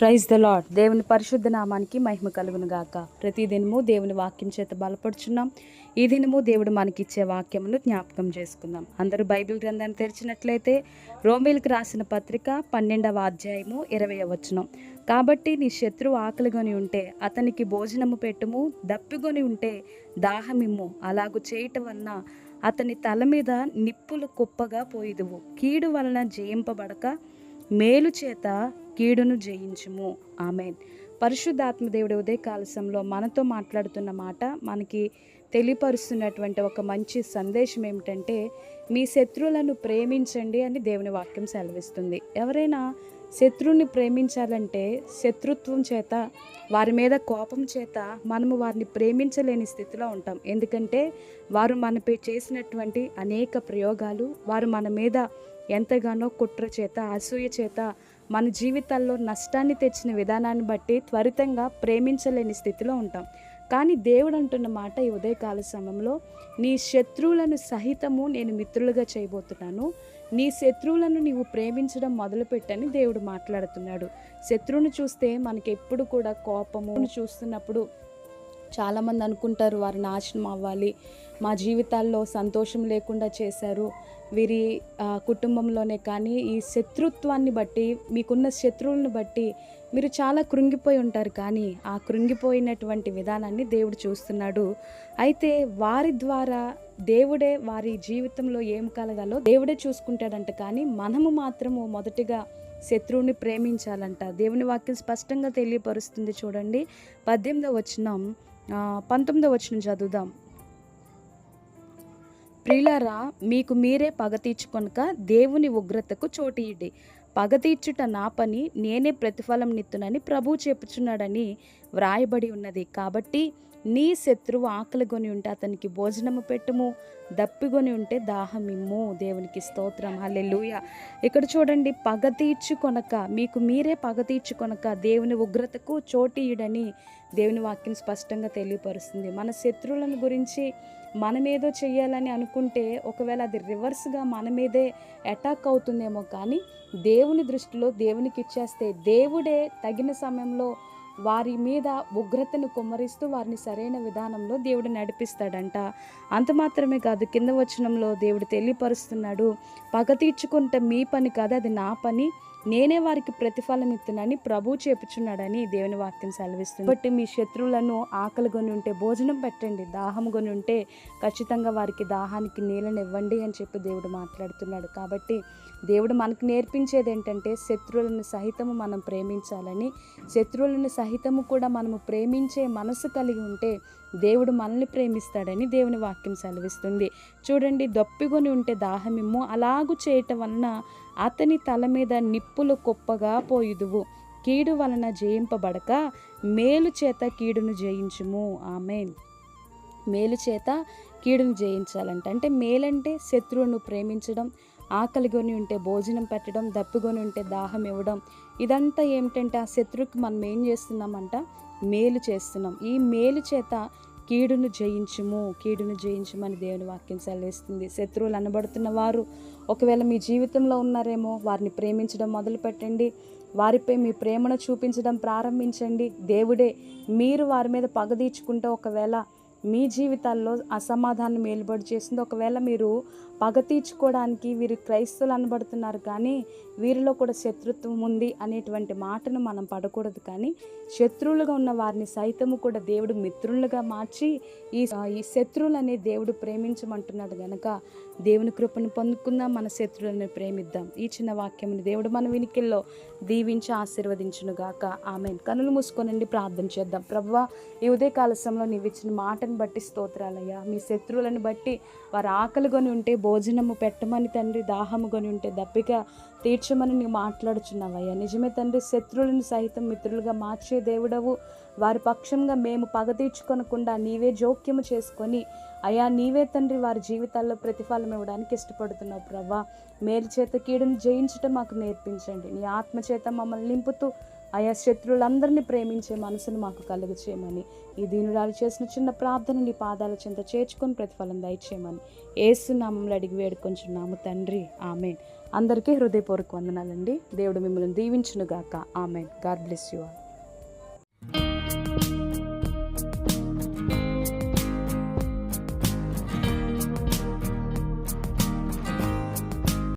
Praise the lord దేవుని పరిశుద్ధ నామానికి మహిమ కలుగును గాక. ప్రతి దినము దేవుని వాక్యం చేత బలపడుచున్నాం ఈ దినము దేవుడు మనకిచ్చే వాక్యమును జ్ఞాపకం చేసుకుందాం. అందరూ బైబిల్ గ్రంథాన్ని తెరిచినట్లయితే రోమిల్కి రాసిన పత్రిక పన్నెండవ అధ్యాయము ఇరవై వచనం. కాబట్టి నీ శత్రువు ఆకలిగొని ఉంటే అతనికి భోజనము పెట్టుము దప్పిగొని ఉంటే దాహమిమ్ము. అలాగు చేయటం వలన అతని తల మీద నిప్పులు కుప్పగా పోయిదువు. కీడు వలన జయింపబడక మేలు చేత కీడును జయించుము. ఆమెన్. పరిశుద్ధాత్మదేవుడు ఉదయ కాలశంలో మనతో మాట్లాడుతున్న మాట మనకి తెలియపరుస్తున్నటువంటి ఒక మంచి సందేశం ఏమిటంటే మీ శత్రువులను ప్రేమించండి అని దేవుని వాక్యం సెలవిస్తుంది. ఎవరైనా శత్రువుని ప్రేమించాలంటే శత్రుత్వం చేత వారి మీద కోపం చేత మనము వారిని ప్రేమించలేని స్థితిలో ఉంటాం. ఎందుకంటే వారు మనపై చేసినటువంటి అనేక ప్రయోగాలు వారు మన మీద ఎంతగానో కుట్ర చేత అసూయ చేత మన జీవితాల్లో నష్టాన్ని తెచ్చిన విధానాన్ని బట్టి త్వరితంగా ప్రేమించలేని స్థితిలో ఉంటాం. కానీ దేవుడు అంటున్న మాట ఈ ఉదయకాల సమయంలో నీ శత్రువులను సహితము నేను మిత్రులుగా చేయబోతున్నాను. నీ శత్రువులను నీవు ప్రేమించడం మొదలుపెట్టని దేవుడు మాట్లాడుతున్నాడు. శత్రువును చూస్తే మనకి ఎప్పుడు కూడా కోపము చూస్తున్నప్పుడు చాలామంది అనుకుంటారు వారు నాశనం అవ్వాలి మా జీవితాల్లో సంతోషం లేకుండా చేశారు. వీరి కుటుంబంలోనే కానీ ఈ శత్రుత్వాన్ని బట్టి మీకున్న శత్రువులను బట్టి మీరు చాలా కృంగిపోయి ఉంటారు. కానీ ఆ కృంగిపోయినటువంటి విధానాన్ని దేవుడు చూస్తున్నాడు. అయితే వారి ద్వారా దేవుడే వారి జీవితంలో ఏం కలగాలో దేవుడే చూసుకుంటాడంట. కానీ మనము మాత్రము మొదటిగా శత్రువుని ప్రేమించాలంట. దేవుని వాక్యం స్పష్టంగా తెలియపరుస్తుంది చూడండి. పద్దెనిమిదో వచనం పంతొమ్మిదవ పంతొమ్మిదో వచనం చదువుదాం. ప్రియులారా మీకు మీరే పగ తీర్చుకొనక దేవుని ఉగ్రతకు చోటియండి. పగ తీర్చుట నా పని నేనే ప్రతిఫలం నిత్తునని ప్రభు చెప్పుచున్నాడని వ్రాయబడి ఉన్నది. కాబట్టి నీ శత్రువు ఆకలిగొని ఉంటే అతనికి భోజనము పెట్టుము దప్పిగొని ఉంటే దాహమిమ్ము. దేవునికి స్తోత్రం. హల్లెలూయ. ఇక్కడ చూడండి పగ తీర్చుకొనక మీకు మీరే పగ తీర్చుకొనక దేవుని ఉగ్రతకు చోటీయుడని దేవుని వాక్యం స్పష్టంగా తెలియపరుస్తుంది. మన శత్రువులను గురించి మనమేదో చేయాలని అనుకుంటే ఒకవేళ అది రివర్స్గా మన మీదే అటాక్ అవుతుందేమో కానీ దేవుని దృష్టిలో దేవునికి ఇచ్చేస్తే దేవుడే తగిన సమయంలో వారి మీద ఉగ్రతను కుమ్మరిస్తూ వారిని సరైన విధానంలో దేవుడు నడిపిస్తాడంట. అంత మాత్రమే కాదు కింద వచనంలో దేవుడు తెలియపరుస్తున్నాడు పగ తీర్చుకుంటే మీ పని కాదు అది నా పని. నేనే వారికి ప్రతిఫలం ఇస్తున్నానని ప్రభు చేపుచున్నాడని దేవుని వాక్యం సెలవిస్తుంది. కాబట్టి మీ శత్రువులను ఆకలి కొని ఉంటే భోజనం పెట్టండి దాహం కొని ఉంటే ఖచ్చితంగా వారికి దాహానికి నీళ్ళని ఇవ్వండి అని చెప్పి దేవుడు మాట్లాడుతున్నాడు. కాబట్టి దేవుడు మనకు నేర్పించేది ఏంటంటే శత్రువులను సహితము మనం ప్రేమించాలని శత్రువులను సహితము కూడా మనము ప్రేమించే మనసు కలిగి ఉంటే దేవుడు మనల్ని ప్రేమిస్తాడని దేవుని వాక్యం సెలవిస్తుంది. చూడండి దొప్పిగొని ఉంటే దాహమిమ్ము అలాగు చేయటం వలన అతని తల మీద తప్పులు కుప్పగా పోయుదువు. కీడు వలన జయింపబడక మేలు చేత కీడును జయించుము. ఆమె మేలు చేత కీడును జయించాలంట అంటే మేలంటే శత్రువును ప్రేమించడం ఆకలిగొని ఉంటే భోజనం పెట్టడం దప్పిగొని ఉంటే దాహం ఇవ్వడం. ఇదంతా ఏమిటంటే ఆ శత్రువుకి మనం ఏం చేస్తున్నామంట? మేలు చేస్తున్నాం. ఈ మేలు చేత కీడును జయించుము కీడును జయించుమని దేవుని వాక్యం సెలవిస్తుంది. శత్రువులు అనబడుతున్న వారు ఒకవేళ మీ జీవితంలో ఉన్నారేమో వారిని ప్రేమించడం మొదలు పెట్టండి వారిపై మీ ప్రేమను చూపించడం ప్రారంభించండి. దేవుడే మీరు వారి మీద పగదీర్చుకుంటే ఒకవేళ మీ జీవితాల్లో అసమాధానం ఏలుబడి చేసింది. ఒకవేళ మీరు పగ తీర్చుకోవడానికి వీరు క్రైస్తవులు అనబడుతున్నారు కానీ వీరిలో కూడా శత్రుత్వం ఉంది అనేటువంటి మాటను మనం పడకూడదు. కానీ శత్రువులుగా ఉన్న వారిని సైతము కూడా దేవుడు మిత్రులుగా మార్చి ఈ ఈ శత్రువులనే దేవుడు ప్రేమించమంటున్నాడు గనక దేవుని కృపను పొందుకుందాం మన శత్రువులను ప్రేమిద్దాం. ఈ చిన్న వాక్యముని దేవుడు మన వినికిల్లో దీవించి ఆశీర్వదించునుగాక. ఆమె కనులు మూసుకొనండి ప్రార్థన చేద్దాం. ప్రభు ఈ ఉదయకాల సమయంలో నీవిచ్చిన మాటను బట్టి స్తోత్రాలయ్యా. మీ శత్రువులను బట్టి వారు ఆకలి కొని ఉంటే భోజనము పెట్టమని తండ్రి దాహము కొని ఉంటే దప్పిక తీర్చమని నీవు మాట్లాడుచున్నావయ్యా. నిజమే తండ్రి శత్రువులను సహితం మిత్రులుగా మార్చే దేవుడవు. వారి పక్షంగా మేము పగ తీర్చుకొనకుండా నీవే జోక్యము చేసుకొని అయా నీవే తండ్రి వారి జీవితాల్లో ప్రతిఫలం ఇవ్వడానికి ఇష్టపడుతున్నావు ప్రభా. మేలు చేత కీడును జయించటం మాకు నేర్పించండి. నీ ఆత్మ చేత మమ్మల్ని నింపుతూ ఆయా శత్రువులందరినీ ప్రేమించే మనసును మాకు కలుగు చేయమని ఈ దీనురాలు చేసిన చిన్న ప్రార్థన నీ పాదాల చింత చేర్చుకొని ప్రతిఫలం దయచేయమని. ఏసు నామంలో అడిగి వేడుకొంచున్నాము తండ్రి. ఆమె అందరికీ హృదయపూర్వక వందనాలండి. దేవుడు మిమ్మల్ని దీవించునుగాక. Amen. God bless you all.